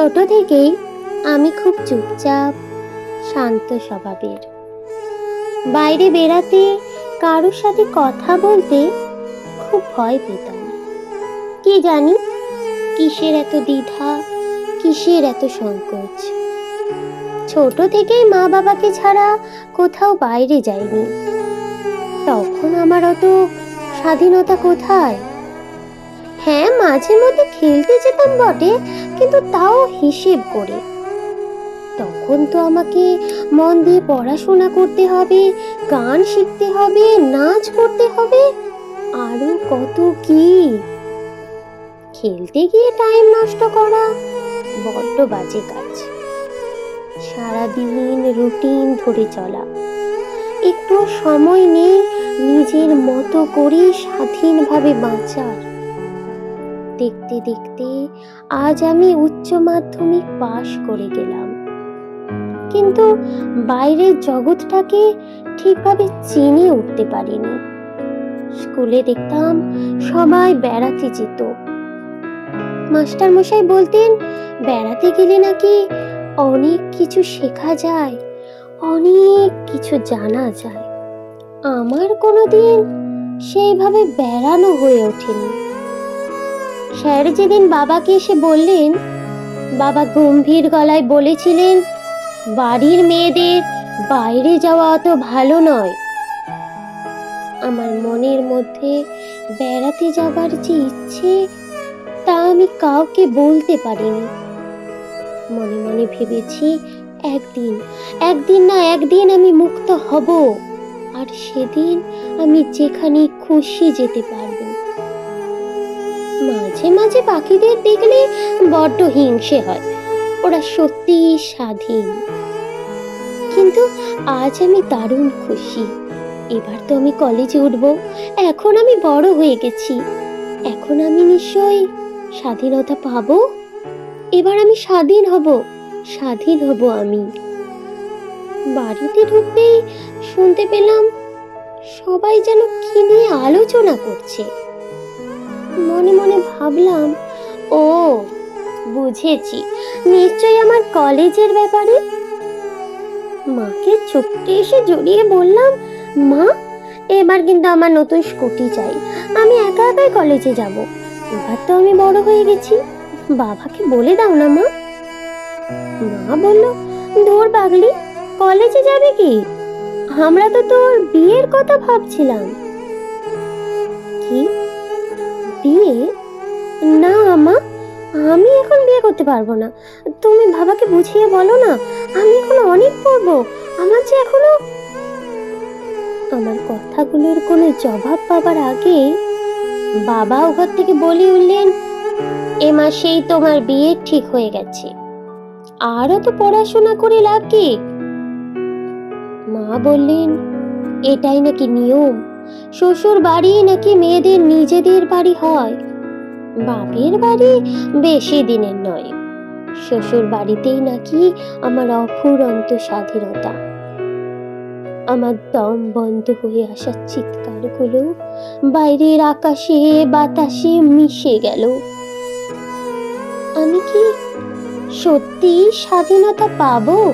ছোট থেকেই আমি খুব চুপচাপ, শান্ত স্বভাবের। বাইরে বেড়াতে কারোর সাথে কথা বলতে খুব ভয় পেতাম। কি জানি কিসের এত দ্বিধা, কিসের এত সংকোচ। ছোট থেকেই মা বাবাকে ছাড়া কোথাও বাইরে যাইনি। তখন আমার অত স্বাধীনতা কোথায়? হ্যাঁ মাঝে মধ্যে খেলতে যেতাম বটে কিন্তু তাও হিসেব করে। তখন তো আমাকে মন দিয়ে পড়াশোনা করতে হবে, গান শিখতে হবে, নাচ করতে হবে, আরও কত কি? খেলতে গিয়ে টাইম নষ্ট করা, বড্ড বাজে কাজ। সারাদিন রুটিন ধরে চলা। একটু সময় নেই, নিজের মতো করে স্বাধীনভাবে বাঁচার। দেখতে দেখতে আজ আমি উচ্চ মাধ্যমিক পাশ করে গেলাম। কিন্তু বাইরের জগৎটাকে ঠিকভাবে চিনে উঠতে পারিনি। স্কুলে দেখতাম সবাই বেড়াতে যেত। মাস্টার মশাই বলতেন, বেড়াতে গেলে নাকি অনেক কিছু শেখা যায়, অনেক কিছু জানা যায়। আমার কোনোদিন সেইভাবে বেড়ানো হয়ে ওঠেনি। স্যার যেদিন বাবাকে এসে বললেন, বাবা গম্ভীর গলায় বলেছিলেন, বাড়ির মেয়েদের বাইরে যাওয়া অত ভালো নয়। আমার মনের মধ্যে বেড়াতে যাবার যে ইচ্ছে, তা আমি কাউকে বলতে পারিনি। মনে মনে ভেবেছি, একদিন একদিন না একদিন আমি মুক্ত হব, আর সেদিন আমি যেখানে খুশি যেতে পারব। মাঝে মাঝে পাখিদের দেখলে বড্ড হিংসে হয়। ওরা সত্যি স্বাধীন। কিন্তু আজ আমি দারুণ খুশি। এবার তো আমি কলেজে উঠব। এখন আমি বড় হয়ে গেছি। এখন আমি নিশ্চয়ই স্বাধীনতা পাব। এবার আমি স্বাধীন হব। স্বাধীন হব আমি। বাড়িতে ঢুকতেই শুনতে পেলাম সবাই যেন কি নিয়ে আলোচনা করছে। মনে মনে ভাবলাম, ও, বুঝেছি। নিশ্চয়ই আমার কলেজের ব্যাপারে? মাকে ছুটতে এসে জড়িয়ে বললাম, মা, এবার কিন্তু আমার নতুন স্কুটি চাই। আমি একা একাই কলেজে যাব। এবার তো আমি বড় হয়ে গেছি। বাবাকে বলে দাও না, মা। মা বলল দূর পাগলি, কলেজে যাবে কি? আমরা তো তোর বিয়ের কথা ভাবছিলাম। করতে পারব না। তুমি বাবাকে বুঝিয়ে বলো না, আমি এখনও অনেক পড়ব। আমার যে এখনও আমার কথাগুলোর কোনো জবাব পাবার আগে বাবা ঘর থেকে বলে উঠলেন, এ মাসেই তোমার বিয়ে ঠিক হয়ে গেছে। আরও তো পড়াশোনা করে লাভ কি? মা বললেন, এটাই নাকি নিয়ম। শ্বশুর বাড়ি নাকি মেয়েদের নিজেদের বাড়ি হয়। বাপের বাড়ি বেশি দিনের নয়। শ্বশুর বাড়িতেই নাকি আমার অফুরন্ত স্বাধীনতা। আমার দম বন্ধ হয়ে আসা চিৎকারগুলো বাইরের আকাশে বাতাসে মিশে গেল। আমি কি সত্যি স্বাধীনতা পাবো?